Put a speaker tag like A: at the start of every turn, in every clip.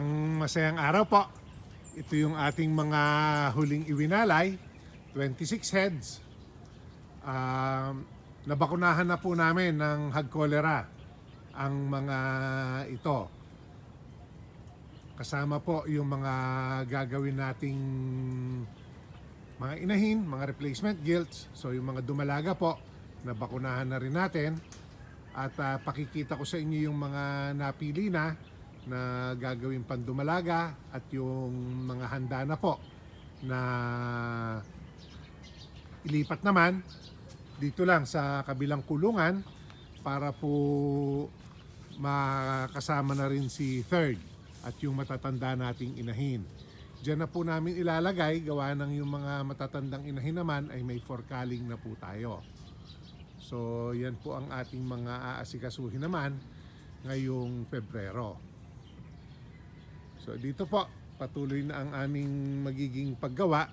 A: Isang masayang araw po. Ito yung ating mga huling iwinalay, 26 heads. Um, nabakunahan na po namin ng hag cholera ang mga ito. Kasama po yung mga gagawin nating mga inahin, mga replacement gilts. So yung mga dumalaga po, nabakunahan na rin natin. At ah, pakikita ko sa inyo yung mga napili na na gagawin pandumalaga at yung mga handa na po na ilipat naman dito lang sa kabilang kulungan para po makasama na rin si third at yung matatanda nating inahin. Diyan na po namin ilalagay, gawa ng yung mga matatandang inahin naman ay may forkaling na po tayo. So yan po ang ating mga aasikasuhin naman ngayong Pebrero. So dito po, patuloy na ang aming magiging paggawa.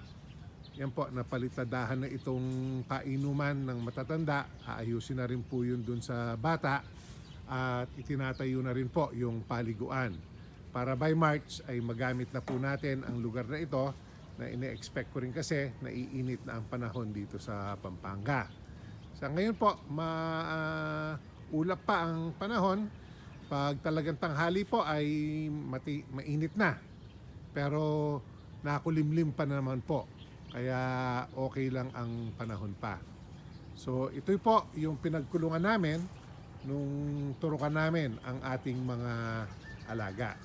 A: Yan po, napalitadahan na itong kainuman ng matatanda. Aayusin na rin po yun dun sa bata. At itinatayo na rin po yung paliguan. Para by March ay magamit na po natin ang lugar na ito na ine-expect ko rin kasi naiinit na ang panahon dito sa Pampanga. Sa ngayon po, maulap pa ang panahon. Pag talagang tanghali po ay mati, mainit na. Pero nakulimlim pa naman po. Kaya okay lang ang panahon pa. So ito po yung pinagkulungan namin nung turukan namin ang ating mga alaga.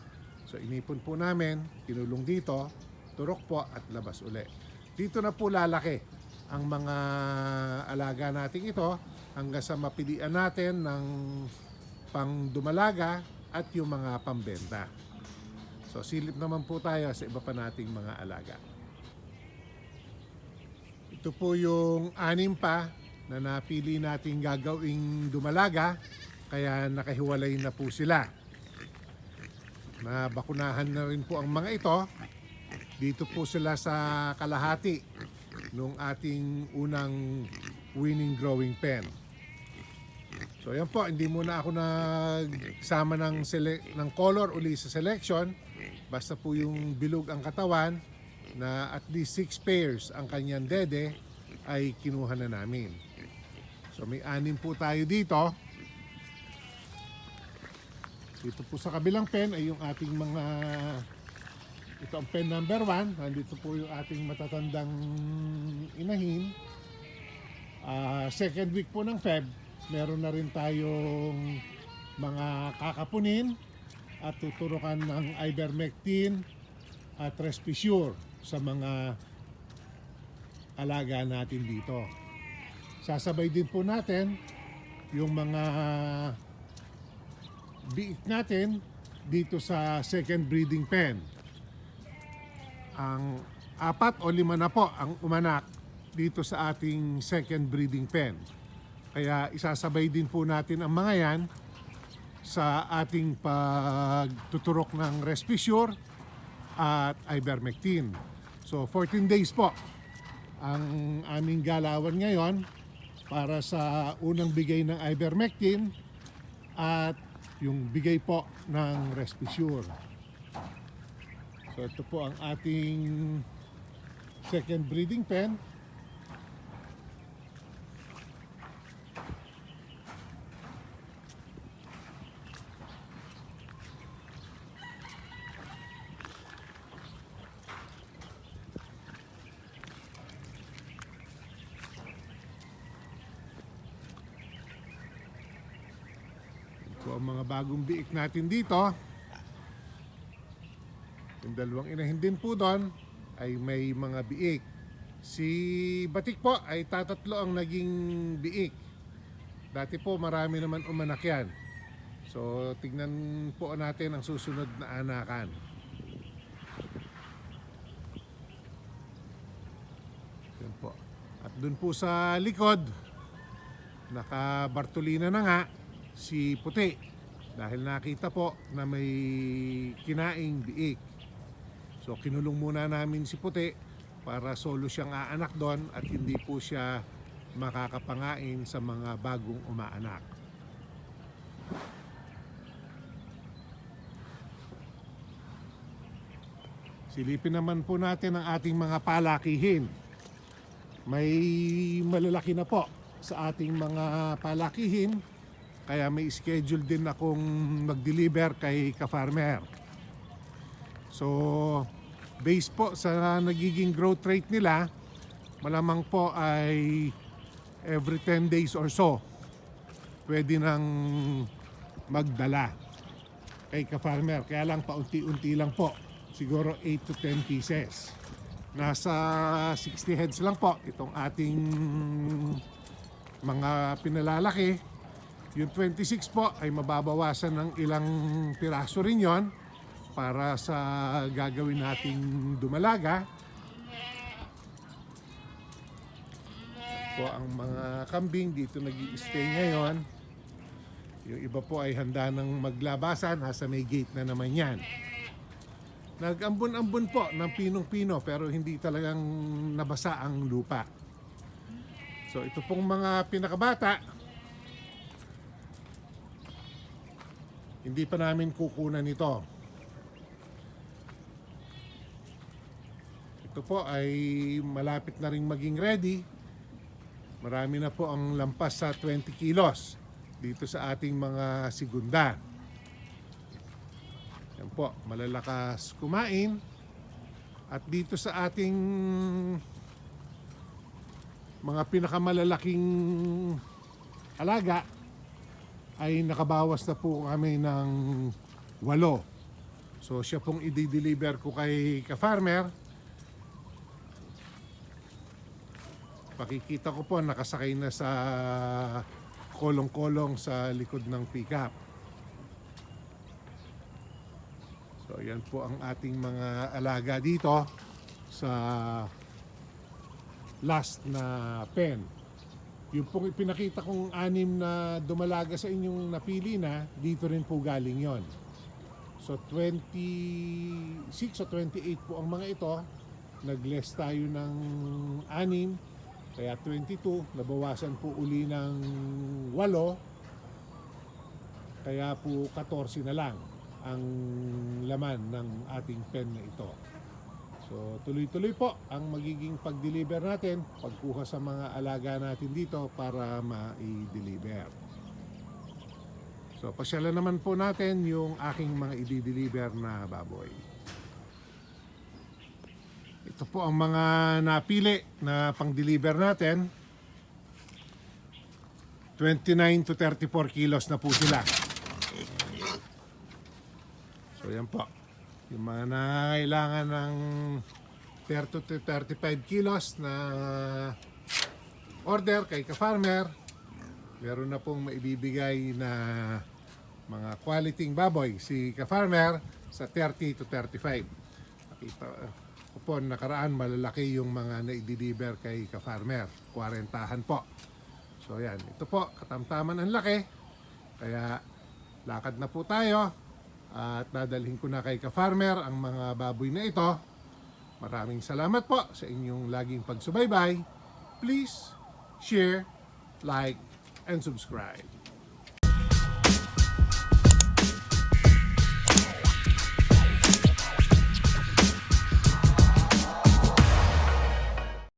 A: So inipon po namin, kinulong dito, turok po at labas uli. Dito na po lalaki ang mga alaga nating ito hanggang sa mapilian natin ng pang dumalaga at yung mga pambenta. So silip naman po tayo sa iba pa nating mga alaga. Ito po yung anim pa na napili nating gagawing dumalaga kaya nakahiwalay na po sila. Nabakunahan na rin po ang mga ito. Dito po sila sa kalahati nung ating unang winning growing pen. So yan po, hindi muna ako nagsama ng, sele- ng color uli sa selection. Basta po yung bilog ang katawan na at least 6 pairs ang kanyang dede ay kinuha na namin. So may anim po tayo dito. Dito po sa kabilang pen ay yung ating mga ito ang pen number 1. Nandito po yung ating matatandang inahin. Ah, second week po ng Feb, meron na rin tayong mga kakapunin at tuturukan ng ivermectin at respisure sa mga alaga natin dito. Sasabay din po natin yung mga biik natin dito sa second breeding pen. Ang apat o lima na po ang umanak dito sa ating second breeding pen. Kaya isasabay din po natin ang mga yan sa ating pagtuturok ng Respisure at Ivermectin. So 14 days po ang aming galawan ngayon para sa unang bigay ng Ivermectin at yung bigay po ng Respisure. So ito po ang ating second breeding pen. Ito ang mga bagong biik natin dito. Yung dalawang inahin din po doon ay may mga biik. Si Batik po ay tatatlo ang naging biik. Dati po marami naman umanak yan. So tignan po natin ang susunod na anakan. Yan po. At dun po sa likod, naka-Bartolina na nga si Puti. Dahil nakita po na may kinaing biik. So kinulong muna namin si Puti para solo siyang aanak doon at hindi po siya makakapangain sa mga bagong umaanak. Silipin naman po natin ang ating mga palakihin. May malalaki na po sa ating mga palakihin. Kaya may schedule din akong mag-deliver kay ka-farmer. So, based po sa nagiging growth rate nila, malamang po ay every 10 days or so, pwede nang magdala kay ka-farmer. Kaya lang paunti-unti lang po. Siguro 8 to 10 pieces. Nasa 60 heads lang po itong ating mga pinalalaki. Yung 26 po ay mababawasan ng ilang piraso rin yon para sa gagawin nating dumalaga. po ang mga kambing dito nag stay ngayon. Yung iba po ay handa ng maglabasan, nasa may gate na naman yan. Nag-ambon-ambon po ng pinong-pino pero hindi talagang nabasa ang lupa. So ito pong mga pinakabata, hindi pa namin kukunan ito. Ito po ay malapit na ring maging ready. Marami na po ang lampas sa 20 kilos dito sa ating mga sigunda. Yan po, malalakas kumain. At dito sa ating mga pinakamalalaking alaga ay nakabawas na po kami ng walo. So siya pong i-deliver ko kay ka-farmer. Pakikita ko po nakasakay na sa kolong-kolong sa likod ng pickup. So yan po ang ating mga alaga dito sa last na pen. Yung pong ipinakita kong anim na dumalaga sa inyong napili na, dito rin po galing yon. So 26 o 28 po ang mga ito. Nag-less tayo ng anim. Kaya 22, nabawasan po uli ng 8. Kaya po 14 na lang ang laman ng ating pen na ito. So tuloy-tuloy po ang magiging pag-deliver natin, pagkuha sa mga alaga natin dito para ma-deliver. So pasyalan naman po natin yung aking mga i-deliver na baboy. Ito po ang mga napili na pang-deliver natin. 29 to 34 kilos na po sila. So yan po. Yung mga nangailangan ng 30 to 35 kilos na order kay ka-farmer, meron na pong maibibigay na mga quality baboy si ka-farmer sa 30 to 35. Nakita ko po nakaraan malalaki yung mga na-deliver kay ka-farmer. 40 po. So yan, ito po, katamtaman ang laki. Kaya lakad na po tayo at dadalhin ko na kay ka-farmer ang mga baboy na ito. Maraming salamat po sa inyong laging pagsubaybay. Please share, like, and subscribe.